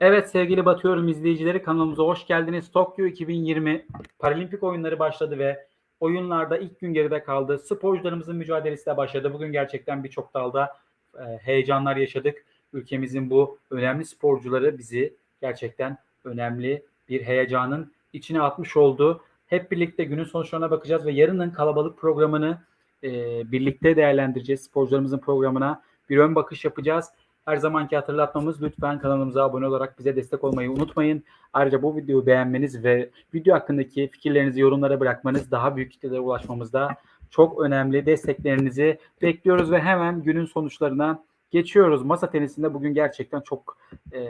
Evet sevgili Batıyorum izleyicileri kanalımıza hoş geldiniz. Tokyo 2020 Paralimpik oyunları başladı ve oyunlarda ilk gün geride kaldı. Sporcularımızın mücadelesi de başladı. Bugün gerçekten birçok dalda e, heyecanlar yaşadık. Ülkemizin bu önemli sporcuları bizi gerçekten önemli bir heyecanın içine atmış oldu. Hep birlikte günün sonuçlarına bakacağız ve yarının kalabalık programını e, birlikte değerlendireceğiz. Sporcularımızın programına bir ön bakış yapacağız. Her zamanki hatırlatmamız lütfen kanalımıza abone olarak bize destek olmayı unutmayın. Ayrıca bu videoyu beğenmeniz ve video hakkındaki fikirlerinizi yorumlara bırakmanız daha büyük kitlelere ulaşmamızda çok önemli. Desteklerinizi bekliyoruz ve hemen günün sonuçlarına geçiyoruz. Masa tenisinde bugün gerçekten çok e,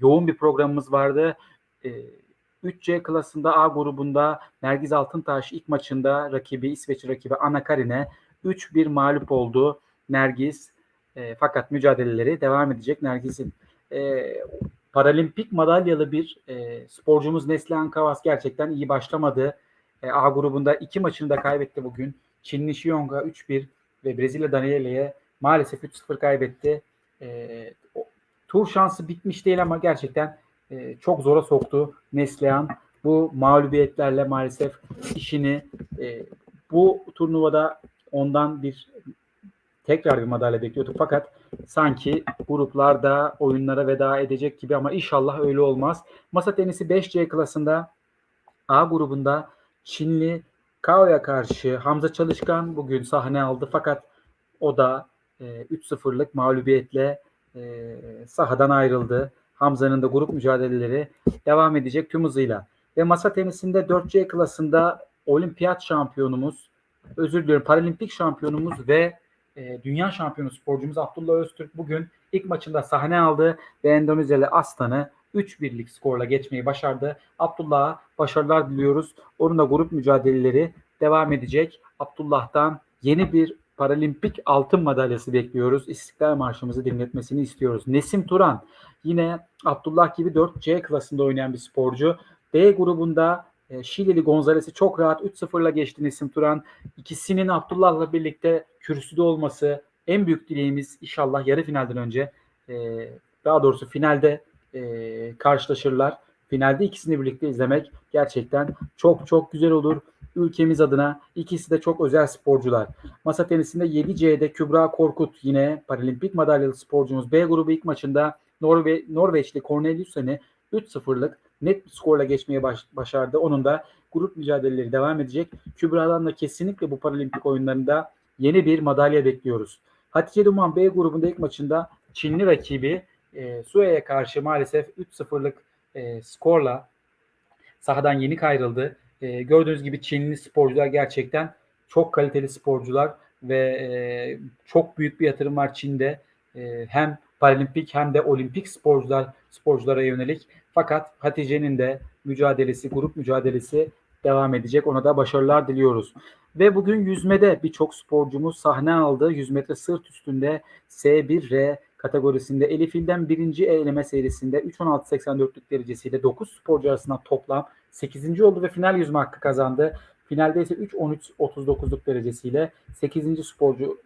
yoğun bir programımız vardı. E, 3C klasında A grubunda Nergiz Altıntaş ilk maçında rakibi İsveç rakibi Anna Karin'e 3-1 mağlup oldu. Nergiz e, fakat mücadeleleri devam edecek. Nergis'in e, paralimpik madalyalı bir e, sporcumuz Neslihan Kavas gerçekten iyi başlamadı. E, A grubunda iki maçını da kaybetti bugün. Çinli Shionga 3-1 ve Brezilya Daniele'ye maalesef 3-0 kaybetti. E, tur şansı bitmiş değil ama gerçekten e, çok zora soktu Neslihan. Bu mağlubiyetlerle maalesef işini e, bu turnuvada ondan bir tekrar bir madalya bekliyorduk. Fakat sanki gruplarda oyunlara veda edecek gibi ama inşallah öyle olmaz. Masa tenisi 5C klasında A grubunda Çinli Kao'ya karşı Hamza Çalışkan bugün sahne aldı. Fakat o da e, 3-0'lık mağlubiyetle e, sahadan ayrıldı. Hamza'nın da grup mücadeleleri devam edecek tüm hızıyla. Ve masa tenisinde 4C klasında olimpiyat şampiyonumuz, özür diliyorum paralimpik şampiyonumuz ve e, dünya şampiyonu sporcumuz Abdullah Öztürk bugün ilk maçında sahne aldı ve Endonezyalı Aslan'ı 3-1'lik skorla geçmeyi başardı. Abdullah'a başarılar diliyoruz. Onun da grup mücadeleleri devam edecek. Abdullah'tan yeni bir paralimpik altın madalyası bekliyoruz. İstiklal Marşımızı dinletmesini istiyoruz. Nesim Turan yine Abdullah gibi 4C klasında oynayan bir sporcu. D grubunda Şilili Gonzales'i çok rahat 3-0'la geçti Nesim Turan. İkisinin Abdullah'la birlikte kürsüde olması en büyük dileğimiz inşallah yarı finalden önce e, daha doğrusu finalde e, karşılaşırlar. Finalde ikisini birlikte izlemek gerçekten çok çok güzel olur. Ülkemiz adına ikisi de çok özel sporcular. Masa tenisinde 7C'de Kübra Korkut yine paralimpik madalyalı sporcumuz B grubu ilk maçında Norve Norveçli Corneliussen'i 3-0'lık net bir skorla geçmeye baş, başardı. Onun da grup mücadeleleri devam edecek. Kübra'dan da kesinlikle bu paralimpik oyunlarında yeni bir madalya bekliyoruz. Hatice Duman B grubunda ilk maçında Çinli rakibi e, Sue'ye karşı maalesef 3-0'lık e, skorla sahadan yeni ayrıldı. E, gördüğünüz gibi Çinli sporcular gerçekten çok kaliteli sporcular ve e, çok büyük bir yatırım var Çin'de. E, hem paralimpik hem de olimpik sporcular sporculara yönelik. Fakat Hatice'nin de mücadelesi, grup mücadelesi devam edecek. Ona da başarılar diliyoruz. Ve bugün yüzmede birçok sporcumuz sahne aldı. 100 metre sırt üstünde S1R kategorisinde Elif İlden birinci eleme serisinde 3.16.84'lük derecesiyle 9 sporcu arasında toplam 8. oldu ve final yüzme hakkı kazandı. Finalde ise 3.13.39'luk derecesiyle 8. sporcu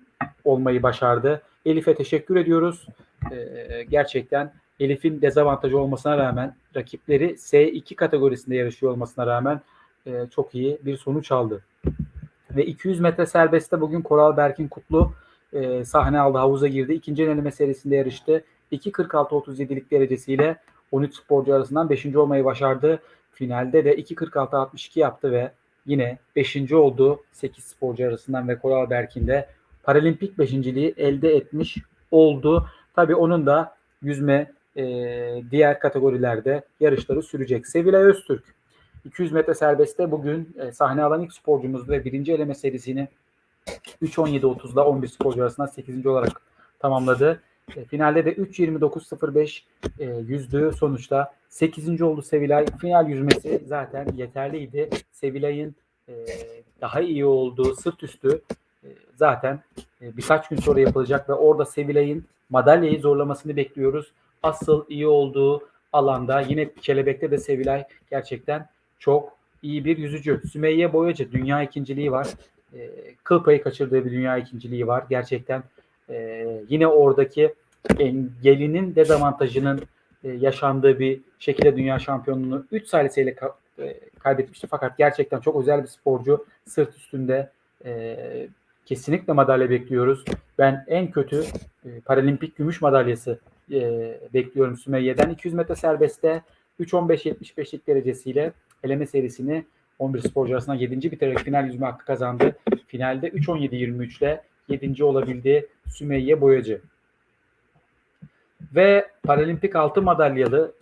olmayı başardı. Elif'e teşekkür ediyoruz. Ee, gerçekten Elif'in dezavantajı olmasına rağmen rakipleri S2 kategorisinde yarışıyor olmasına rağmen e, çok iyi bir sonuç aldı. Ve 200 metre serbestte bugün Koral Berkin Kutlu e, sahne aldı, havuza girdi. İkinci eleme serisinde yarıştı. 2.46-37'lik derecesiyle 13 sporcu arasından 5. olmayı başardı. Finalde de 2.46-62 yaptı ve yine 5. oldu 8 sporcu arasından ve Koral Berkin de paralimpik 5.liği elde etmiş oldu. Tabii onun da yüzme e, diğer kategorilerde yarışları sürecek. Sevilay Öztürk 200 metre serbestte bugün e, sahne alan ilk sporcumuz ve birinci eleme serisini 3.17.30'da 11 sporcu arasında 8. olarak tamamladı. E, finalde de 3.29.05 e, yüzdü. Sonuçta 8. oldu Sevilay. Final yüzmesi zaten yeterliydi. Sevilay'ın e, daha iyi olduğu sırt üstü zaten e, birkaç gün sonra yapılacak ve orada Sevilay'ın madalyayı zorlamasını bekliyoruz. Asıl iyi olduğu alanda yine kelebekte de Sevilay gerçekten çok iyi bir yüzücü. Sümeyye Boyacı dünya ikinciliği var. E, kıl payı kaçırdığı bir dünya ikinciliği var. Gerçekten e, yine oradaki engelinin dezavantajının e, yaşandığı bir şekilde dünya şampiyonluğunu 3 saliseyle ka- e, kaybetmişti. Fakat gerçekten çok özel bir sporcu. Sırt üstünde kesinlikle madalya bekliyoruz. Ben en kötü e, paralimpik gümüş madalyası e, bekliyorum Sümeyye'den. 200 metre serbestte 3.15-75'lik derecesiyle eleme serisini 11 sporcu arasında 7. bitirerek final yüzme hakkı kazandı. Finalde 3.17-23 ile 7. olabildi Sümeyye Boyacı. Ve paralimpik altın madalyalı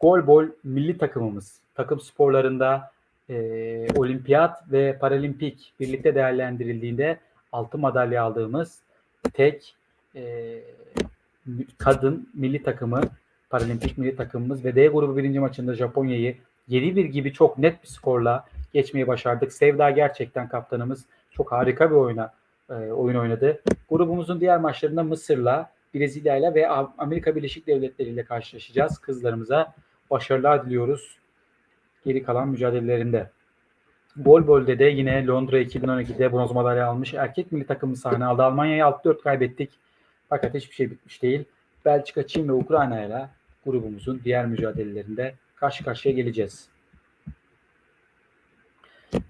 golbol milli takımımız. Takım sporlarında e, olimpiyat ve paralimpik birlikte değerlendirildiğinde altın madalya aldığımız tek e, kadın milli takımı paralimpik milli takımımız ve D grubu birinci maçında Japonya'yı 7-1 gibi çok net bir skorla geçmeyi başardık. Sevda gerçekten kaptanımız çok harika bir oyuna e, oyun oynadı. Grubumuzun diğer maçlarında Mısır'la, Brezilya'yla ve Amerika Birleşik Devletleri ile karşılaşacağız. Kızlarımıza başarılar diliyoruz geri kalan mücadelelerinde. Golbol'de de yine Londra 2012'de bronz madalya almış erkek milli takımı sahne aldı. Almanya'yı 6-4 kaybettik. Fakat hiçbir şey bitmiş değil. Belçika, Çin ve Ukrayna ile grubumuzun diğer mücadelelerinde karşı karşıya geleceğiz.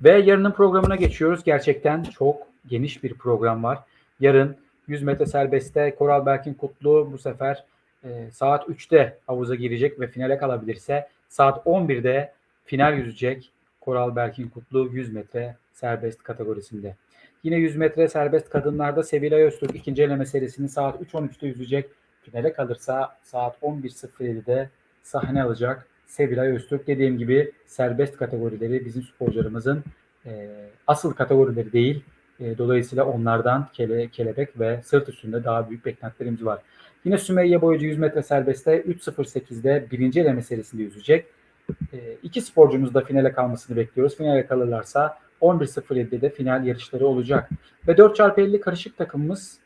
Ve yarının programına geçiyoruz. Gerçekten çok geniş bir program var. Yarın 100 metre serbestte Koral Berkin Kutlu bu sefer e, saat 3'te havuza girecek ve finale kalabilirse saat 11'de final yüzecek Koral Berkin Kutlu 100 metre serbest kategorisinde. Yine 100 metre serbest kadınlarda Sevilla Öztürk ikinci eleme serisini saat 3.13'te yüzecek. Finale kalırsa saat 11.07'de sahne alacak. Sevilla Öztürk dediğim gibi serbest kategorileri bizim sporcularımızın e, asıl kategorileri değil. E, dolayısıyla onlardan kele, kelebek ve sırt üstünde daha büyük beklentilerimiz var. Yine Sümeyye Boyacı 100 metre serbestte 3.08'de birinci eleme serisinde yüzecek. E, iki sporcumuz da finale kalmasını bekliyoruz. Finale kalırlarsa 11.07'de de final yarışları olacak. Ve 4x50 karışık takımımız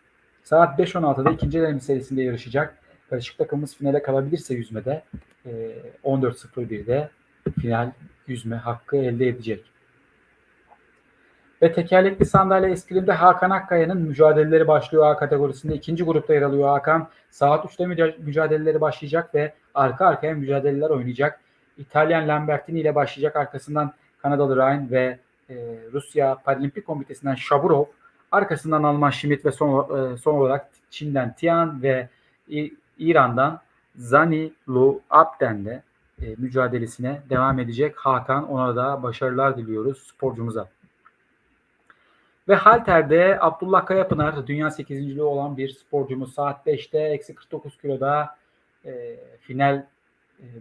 saat 5.16'da ikinci eleme serisinde yarışacak. Karışık takımımız finale kalabilirse yüzmede e, 14.01'de final yüzme hakkı elde edecek. Ve tekerlekli sandalye eskrimde Hakan Akkaya'nın mücadeleleri başlıyor A kategorisinde. ikinci grupta yer alıyor Hakan. Saat 3'te mücadeleleri başlayacak ve arka arkaya mücadeleler oynayacak. İtalyan Lambertini ile başlayacak. Arkasından Kanadalı Ryan ve e, Rusya Paralimpik Komitesi'nden Shaburov. Arkasından Alman Schmidt ve son, e, son olarak Çin'den Tian ve İran'dan Zani Lu Abden'le e, mücadelesine devam edecek. Hakan ona da başarılar diliyoruz sporcumuza. Ve halterde Abdullah Kayapınar dünya 8. olan bir sporcumuz saat 5'te eksi 49 kiloda e, final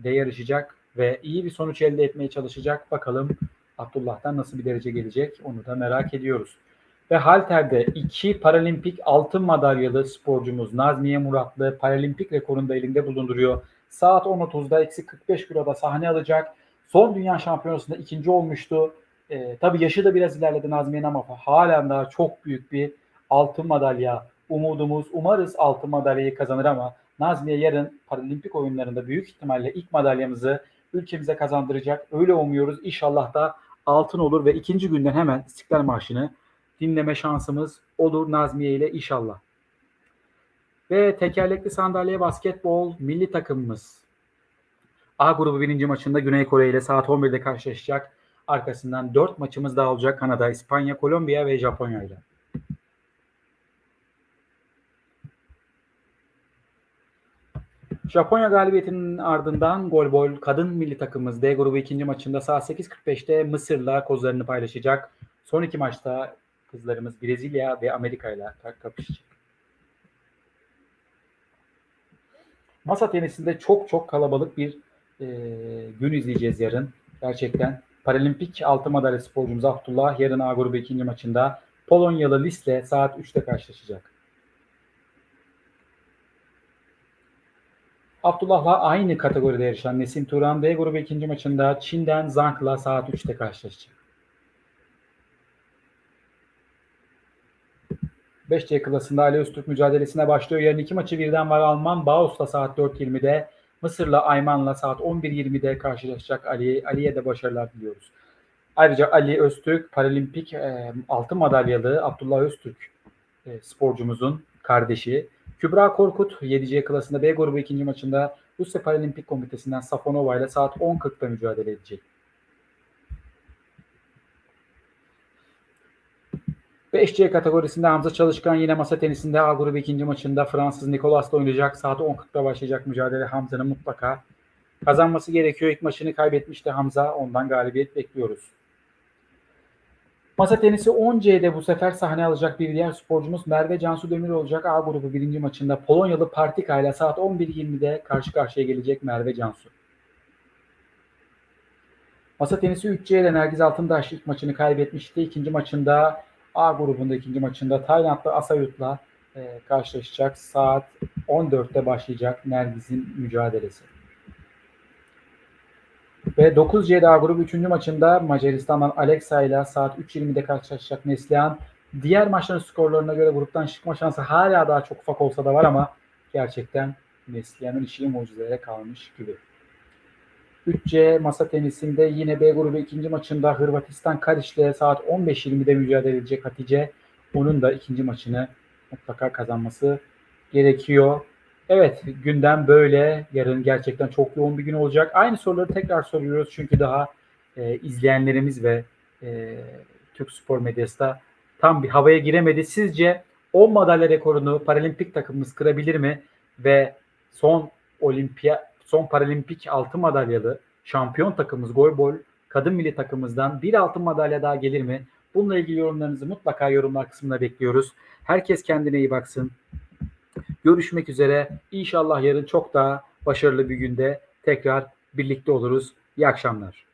e, yarışacak ve iyi bir sonuç elde etmeye çalışacak. Bakalım Abdullah'tan nasıl bir derece gelecek onu da merak ediyoruz. Ve halterde iki paralimpik altın madalyalı sporcumuz Nazmiye Muratlı paralimpik rekorunu da elinde bulunduruyor. Saat 10.30'da eksi 45 kiloda sahne alacak. Son dünya şampiyonasında ikinci olmuştu. E, tabii yaşı da biraz ilerledi Nazmiye'nin ama halen daha çok büyük bir altın madalya umudumuz. Umarız altın madalyayı kazanır ama Nazmiye yarın paralimpik oyunlarında büyük ihtimalle ilk madalyamızı ülkemize kazandıracak. Öyle umuyoruz. İnşallah da altın olur ve ikinci günden hemen İstiklal Marşı'nı dinleme şansımız olur Nazmiye ile inşallah. Ve tekerlekli sandalye basketbol milli takımımız. A grubu birinci maçında Güney Kore ile saat 11'de karşılaşacak. Arkasından 4 maçımız daha olacak. Kanada, İspanya, Kolombiya ve Japonya ile. Japonya galibiyetinin ardından golbol kadın milli takımımız D grubu ikinci maçında saat 8.45'te Mısır'la kozlarını paylaşacak. Son iki maçta kızlarımız Brezilya ve Amerika ile kapışacak. Masa tenisinde çok çok kalabalık bir e, gün izleyeceğiz yarın. Gerçekten Paralimpik altın madalya sporcumuz Abdullah yarın A grubu ikinci maçında Polonyalı Lisle saat 3'te karşılaşacak. Abdullah'la aynı kategoride yarışan Nesim Turan D grubu ikinci maçında Çin'den Zhang'la saat 3'te karşılaşacak. 5C klasında Ali Öztürk mücadelesine başlıyor. Yarın iki maçı birden var. Alman Baus'la saat 4.20'de, Mısır'la Ayman'la saat 11.20'de karşılaşacak Ali. Ali'ye de başarılar diliyoruz. Ayrıca Ali Öztürk paralimpik e, altın madalyalı Abdullah Öztürk e, sporcumuzun kardeşi. Kübra Korkut 7C klasında B grubu ikinci maçında Rusya Paralimpik Komitesi'nden Safonova ile saat 10.40'da mücadele edecek. 5C kategorisinde Hamza Çalışkan yine masa tenisinde A grubu ikinci maçında Fransız Nicolas'la oynayacak. Saat 10.40'da başlayacak mücadele Hamza'nın mutlaka kazanması gerekiyor. İlk maçını kaybetmişti Hamza. Ondan galibiyet bekliyoruz. Masa tenisi 10C'de bu sefer sahne alacak bir diğer sporcumuz Merve Cansu Demir olacak. A grubu birinci maçında Polonyalı Partika ile saat 11.20'de karşı karşıya gelecek Merve Cansu. Masa tenisi 3C'de Nergiz Altındaş ilk maçını kaybetmişti. İkinci maçında A grubunda ikinci maçında Taylandlı Asayut'la e, karşılaşacak. Saat 14'te başlayacak Nergiz'in mücadelesi. Ve 9C'de A grubu 3. maçında Macaristan'dan Alexa ile saat 3.20'de karşılaşacak Neslihan. Diğer maçların skorlarına göre gruptan çıkma şansı hala daha çok ufak olsa da var ama gerçekten Neslihan'ın işi mucizelere kalmış gibi. 3C masa tenisinde yine B grubu ikinci maçında Hırvatistan Kariç'le saat 15.20'de mücadele edecek Hatice. Onun da ikinci maçını mutlaka kazanması gerekiyor. Evet gündem böyle. Yarın gerçekten çok yoğun bir gün olacak. Aynı soruları tekrar soruyoruz çünkü daha e, izleyenlerimiz ve e, Türk spor medyası da tam bir havaya giremedi. Sizce 10 madalya rekorunu paralimpik takımımız kırabilir mi? Ve son olimpiya son paralimpik altın madalyalı şampiyon takımımız goybol kadın milli takımımızdan bir altın madalya daha gelir mi? Bununla ilgili yorumlarınızı mutlaka yorumlar kısmına bekliyoruz. Herkes kendine iyi baksın. Görüşmek üzere. İnşallah yarın çok daha başarılı bir günde tekrar birlikte oluruz. İyi akşamlar.